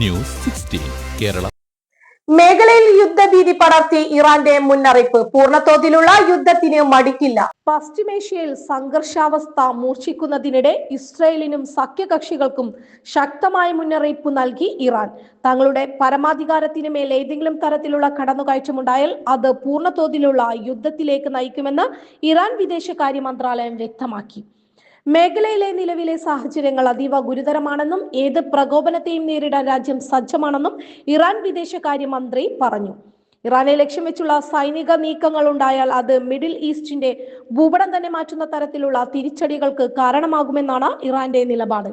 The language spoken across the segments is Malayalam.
News sixteen Kerala. മേഖലയിൽ യുദ്ധഭീതി പടർത്തി ഇറാന്റെ മുന്നറിയിപ്പ്. പൂർണതോതിലുള്ള യുദ്ധത്തിന് മടിക്കില്ല. പശ്ചിമേഷ്യയിൽ സംഘർഷാവസ്ഥ മൂർച്ഛിക്കുന്നതിനിടെ ഇസ്രയേലിനും സഖ്യകക്ഷികൾക്കും ശക്തമായ മുന്നറിയിപ്പ് നൽകി ഇറാൻ. തങ്ങളുടെ പരമാധികാരത്തിന് മേൽ ഏതെങ്കിലും തരത്തിലുള്ള കടന്നുകയറ്റമുണ്ടായാൽ അത് പൂർണതോതിലുള്ള യുദ്ധത്തിലേക്ക് നയിക്കുമെന്ന് ഇറാൻ വിദേശകാര്യ മന്ത്രാലയം വ്യക്തമാക്കി. മേഖലയിലെ നിലവിലെ സാഹചര്യങ്ങൾ അതീവ ഗുരുതരമാണെന്നും ഏത് പ്രകോപനത്തെയും നേരിടാൻ രാജ്യം സജ്ജമാണെന്നും ഇറാൻ വിദേശകാര്യമന്ത്രി പറഞ്ഞു. ഇറാനെ ലക്ഷ്യം വെച്ചുള്ള സൈനിക നീക്കങ്ങൾ ഉണ്ടായാൽ അത് മിഡിൽ ഈസ്റ്റിന്റെ ഭൂപടം തന്നെ മാറ്റുന്ന തരത്തിലുള്ള തിരിച്ചടികൾക്ക് കാരണമാകുമെന്നാണ് ഇറാന്റെ നിലപാട്.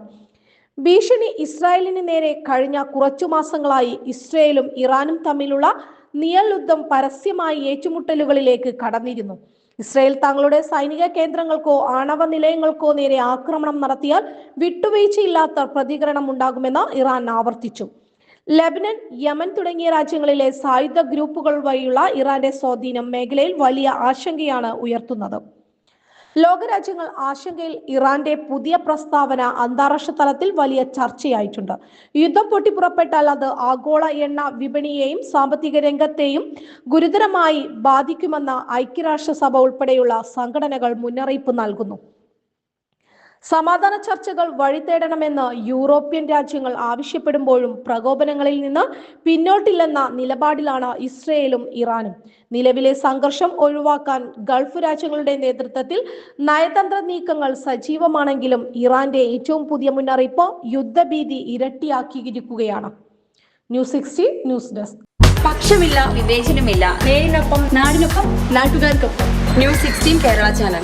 ഭീഷണി ഇസ്രായേലിന് നേരെ കഴിഞ്ഞ കുറച്ചു മാസങ്ങളായി ഇസ്രയേലും ഇറാനും തമ്മിലുള്ള നിയൽ യുദ്ധം പരസ്യമായി ഏറ്റുമുട്ടലുകളിലേക്ക് കടന്നിരുന്നു. ഇസ്രയേൽ തങ്ങളുടെ സൈനിക കേന്ദ്രങ്ങൾക്കോ ആണവ നിലയങ്ങൾക്കോ നേരെ ആക്രമണം നടത്തിയാൽ വിട്ടുവീഴ്ചയില്ലാത്ത പ്രതികരണം ഉണ്ടാകുമെന്ന് ഇറാൻ ആവർത്തിച്ചു. ലബനൻ യമൻ തുടങ്ങിയ രാജ്യങ്ങളിലെ സായുധ ഗ്രൂപ്പുകൾ വഴിയുള്ള ഇറാന്റെ സ്വാധീനം മേഖലയിൽ വലിയ ആശങ്കയാണ് ഉയർത്തുന്നത്. ലോകരാജ്യങ്ങൾ ആശങ്കയിൽ ഇറാന്റെ പുതിയ പ്രസ്താവന അന്താരാഷ്ട്ര തലത്തിൽ വലിയ ചർച്ചയായിട്ടുണ്ട്. യുദ്ധം പൊട്ടിപ്പുറപ്പെട്ടാൽ അത് ആഗോള എണ്ണ വിപണിയെയും സാമ്പത്തിക രംഗത്തെയും ഗുരുതരമായി ബാധിക്കുമെന്ന ഐക്യരാഷ്ട്രസഭ ഉൾപ്പെടെയുള്ള സംഘടനകൾ മുന്നറിയിപ്പ് നൽകുന്നു. സമാധാന ചർച്ചകൾ വഴിതേടണമെന്ന് യൂറോപ്യൻ രാജ്യങ്ങൾ ആവശ്യപ്പെടുമ്പോഴും പ്രകോപനങ്ങളിൽ നിന്ന് പിന്നോട്ടില്ലെന്ന നിലപാടിലാണ് ഇസ്രയേലും ഇറാനും. നിലവിലെ സംഘർഷം ഒഴിവാക്കാൻ ഗൾഫ് രാജ്യങ്ങളുടെ നേതൃത്വത്തിൽ നയതന്ത്ര നീക്കങ്ങൾ സജീവമാണെങ്കിലും ഇറാന്റെ ഏറ്റവും പുതിയ മുന്നറിയിപ്പ് യുദ്ധഭീതി ഇരട്ടിയാക്കിയിരിക്കുകയാണ്. News sixty news desk. പക്ഷമില്ല വിവേചനമില്ല. നേരിനൊപ്പം നാടിനൊപ്പം നാട്ടുകാർക്കൊപ്പം. News sixteen Kerala channel.